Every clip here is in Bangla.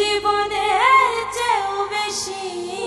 জীবনের চেয়েও বেশি।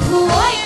who are you?